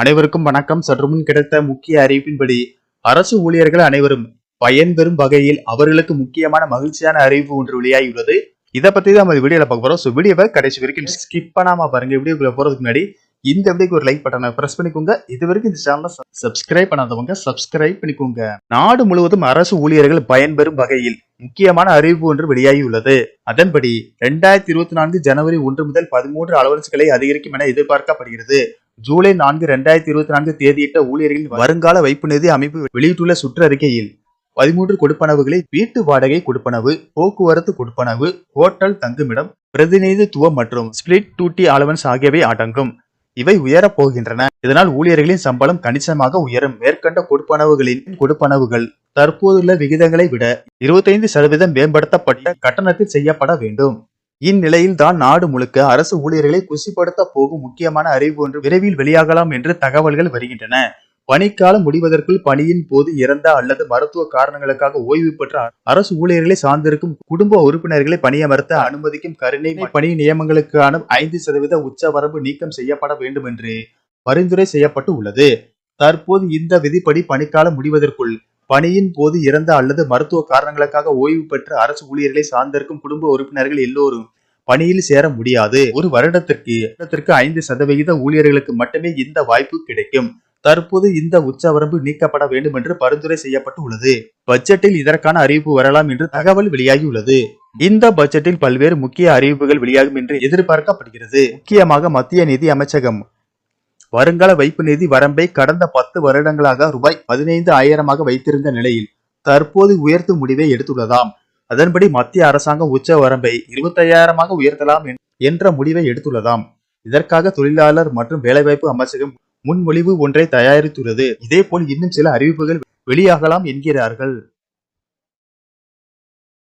அனைவருக்கும் வணக்கம். சற்று முன் கிடைத்த முக்கிய அறிவிப்பின்படி அரசு ஊழியர்கள் அனைவரும் பயன்பெறும் வகையில் அவர்களுக்கு முக்கியமான மகிழ்ச்சியான அறிவிப்பு ஒன்று வெளியாகியுள்ளது. இதை பத்தி தான் நம்ம வீடியோல பார்க்க போறோம். ஸோ வீடியோவை கடைசி வரைக்கும் ஸ்கிப் பண்ணாம பாருங்க. வீடியோக்குள்ள போறதுக்கு முன்னாடி இந்த வீடியோக்கு ஒரு லைக் பட்டனை பிரஸ் பண்ணிக்கோங்க. இது வரைக்கும் இந்த சேனலை சப்ஸ்கிரைப் பண்ணாதவங்க சப்ஸ்கிரைப் பண்ணிக்கோங்க. நாடு முழுவதும் அரசு ஊழியர்கள் பயன்பெறும் வகையில் முக்கியமான அறிவிப்பு ஒன்று வெளியாகியுள்ளது. அதன்படி இரண்டாயிரத்தி இருபத்தி நான்கு ஜனவரி ஒன்று முதல் பதிமூன்று அலவன்ஸ்களை அதிகரிக்கும் என எதிர்பார்க்கப்படுகிறது. ஜூலை நான்கு இரண்டாயிரத்தி இருபத்தி நான்கு தேதியிட்ட ஊழியர்களின் வருங்கால வைப்பு நிதி அமைப்பு வெளியிட்டுள்ள சுற்றறிக்கையில் பதிமூன்று கொடுப்பனவுகளை வீட்டு வாடகை கொடுப்பனவு போக்குவரத்து கொடுப்பனவு ஹோட்டல் தங்குமிடம் பிரதிநிதித்துவம் மற்றும் ஸ்பிளிட் டூட்டி அலவன்ஸ் ஆகியவை அடங்கும். இவை உயரப் போகின்றன. இதனால் ஊழியர்களின் சம்பளம் கணிசமாக உயரும். மேற்கண்ட கொடுப்பனவுகளின் கொடுப்பனவுகள் தற்போதுள்ள விகிதங்களை விட இருபத்தைந்து சதவீதம் மேம்படுத்தப்பட்ட கட்டணத்தில் செய்யப்பட வேண்டும். இந்நிலையில் தான் நாடு முழுக்க அரசு ஊழியர்களை குசிப்படுத்த போகும் முக்கியமான அறிவு ஒன்று விரைவில் வெளியாகலாம் என்று தகவல்கள் வருகின்றன. பணிக்காலம் முடிவதற்குள் பணியின் போது இறந்த அல்லது மருத்துவ காரணங்களுக்காக ஓய்வு பெற்ற அரசு ஊழியர்களை சார்ந்திருக்கும் குடும்ப உறுப்பினர்களை பணியமர்த்த அனுமதிக்கும் கருணை பணி நியமங்களுக்கான ஐந்து சதவீத உச்சவரம்பு நீக்கம் செய்யப்பட வேண்டும் என்று பரிந்துரை செய்யப்பட்டு உள்ளது. தற்போது இந்த விதிப்படி பணிக்காலம் முடிவதற்குள் பணியின் போது இறந்த அல்லது மருத்துவ காரணங்களுக்காக ஓய்வு பெற்ற அரசு ஊழியர்களை சார்ந்திருக்கும் குடும்ப உறுப்பினர்கள் எல்லோரும் பணியில் சேர முடியாது. ஒரு வருடத்திற்கு வருடத்திற்கு ஐந்து சதவிகித ஊழியர்களுக்கு மட்டுமே இந்த வாய்ப்பு கிடைக்கும். தற்போது இந்த உச்சவரம்பு நீக்கப்பட வேண்டும் என்று பரிந்துரை செய்யப்பட்டு உள்ளது. பட்ஜெட்டில் இதற்கான அறிவிப்பு வரலாம் என்று தகவல் வெளியாகியுள்ளது. இந்த பட்ஜெட்டில் பல்வேறு முக்கிய அறிவிப்புகள் வெளியாகும் என்று எதிர்பார்க்கப்படுகிறது. முக்கியமாக மத்திய நிதி அமைச்சகம் வருங்கால வைப்பு நிதி வரம்பை கடந்த பத்து வருடங்களாக ரூபாய் பதினைந்து ஆயிரமாக வைத்திருந்த நிலையில் தற்போது உயர்த்தும் முடிவை எடுத்துள்ளதாம். அதன்படி மத்திய அரசாங்கம் உச்ச வரம்பை இருபத்தையாயிரமாக உயர்த்தலாம் என்ற முடிவை எடுத்துள்ளதாம். இதற்காக தொழிலாளர் மற்றும் வேலைவாய்ப்பு அமைச்சகம் முன்மொழிவு ஒன்றை தயாரித்துள்ளது. இதேபோல் இன்னும் சில அறிவிப்புகள் வெளியாகலாம் என்கிறார்கள்.